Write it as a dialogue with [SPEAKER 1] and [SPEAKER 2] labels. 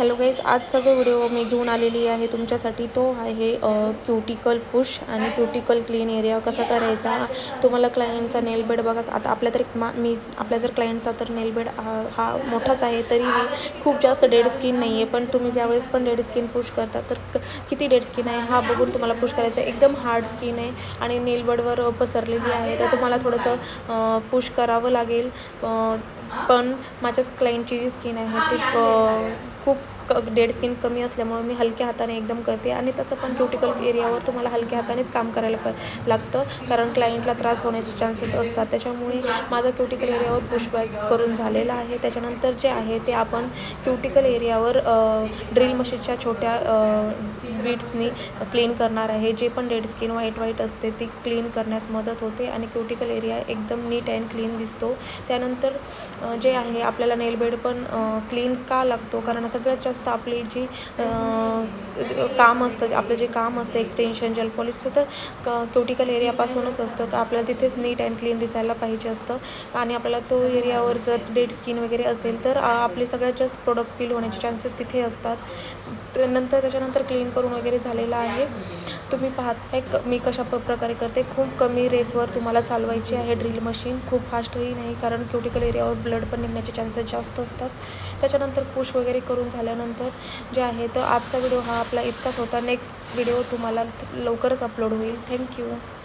[SPEAKER 1] Hello guys आजचा जो video मी घेऊन आलेली आहे तुमच्यासाठी तो आहे क्युटिकल पुश आणि क्युटिकल क्लीन एरिया कसा करायचा? तुम्हाला क्लायंटचा नेल बेड बघा. आता आपल्या तर मा मी आपल्या जर क्लायंटचा तर नेल बेड हा मोठाच आहे तरीही खूप जास्त डेड स्किन नाही आहे पण तुम्ही ज्यावेळेस पण डेड स्किन पुश करता तर क- किती डेड स्किन आहे हा बघून तुम्हाला पुश करायचा. एकदम हार्ड स्किन आहे आणि नेल बेडवर पसरलेली आहे. तर तुम्हाला थोडंसं पुश करावं लागेल. पण माझ्याच क्लायंटची जी स्किन आहे ती खूप क डेड स्किन कमी असल्यामुळे मी हलक्या हाताने एकदम करते आणि तसं पण क्युटिकल एरियावर तुम्हाला हलक्या हातानेच काम करायला प लागतं. कारण क्लायंटला त्रास होण्याचे चान्सेस असतात. त्याच्यामुळे माझा क्युटिकल एरियावर पुशबॅक करून झालेला आहे. त्याच्यानंतर जे आहे ते आपण क्युटिकल एरियावर ड्रिल मशीनच्या छोट्या बीट्सनी क्लीन करणार आहे. जे पण डेड स्किन व्हाईट व्हाईट असते ती क्लीन करण्यास मदत होते आणि क्युटिकल एरिया एकदम नीट अँड क्लीन दिसतो. त्यानंतर जे आहे आपल्याला नेलबेड पण क्लीन का लागतो? कारण सगळ्यात जास्त आपली जी काम असतं आपलं जे काम असतं एक्सटेन्शन जल पॉलिशचं तर क क्युटिकल एरियापासूनच असतं. तर आपल्याला तिथेच नीट अँड क्लीन दिसायला पाहिजे असतं. आणि आपल्याला तो एरियावर जर डेड स्किन वगैरे असेल तर आपले सगळ्यात जास्त प्रोडक्ट फील होण्याचे चान्सेस तिथे असतात. नंतर त्याच्यानंतर क्लीन करून वगैरे झालेलं आहे. तुम्ही पाहताय क मी कशा प प्रकारे करते. खूप कमी रेसवर तुम्हाला चालवायची आहे ड्रिल मशीन. खूप फास्टही नाही कारण क्युटिकल एरियावर ब्लड पण निघण्याचे चान्सेस जास्त असतात. त्याच्यानंतर पुश वगैरे करून झाल्यानंतर जे आहे तर आजचा व्हिडिओ हा आपला इतकाच होता. नेक्स्ट व्हिडिओ तुम्हाला लवकरच अपलोड होईल. थँक्यू